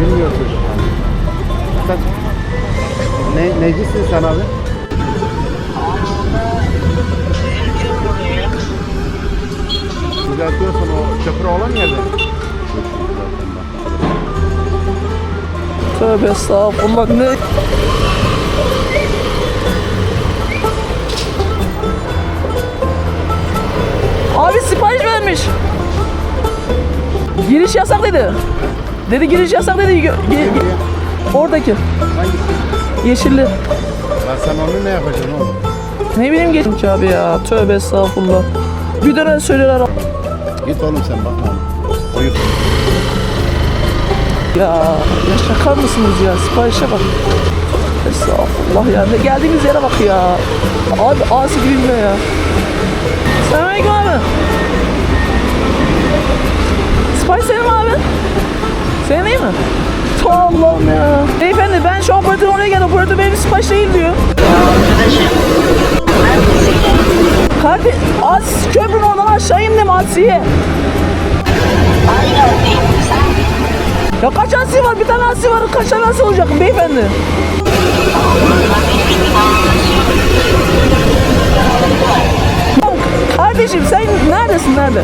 Bilmiyor çocuk. Sen ne, necisin sen abi? Düzeltiyorsun o köprü olan yerde. Tövbe estağfurullah ne? Abi sipariş vermiş. Giriş yasak dedi. Dedi giriş yasak dedi. Ge- ge- Oradaki. Hangisi? Yeşilli. Lan sen onu ne yapacaksın oğlum? Ne bileyim geçim ki abi ya. Tövbe estağfurullah. Bir dönem söylüyorlar. Git oğlum sen bakma. Oyun. Ya, ya şaka mısınız ya? Siparişe bak. Estağfurullah ya. Ne geldiğimiz yere bak ya. Abi asi bilmiyor ya. Allah'ım ya. Beyefendi ben şu operatör oraya geldim. Operatör benim sipariş değil diyor. Kardeş, az köprünün oradan aşağı indim Asiye. Ya kaç asi var? Bir tane asi var. Kaç tane asi olacak beyefendi? Kardeşim sen neredesin nerede?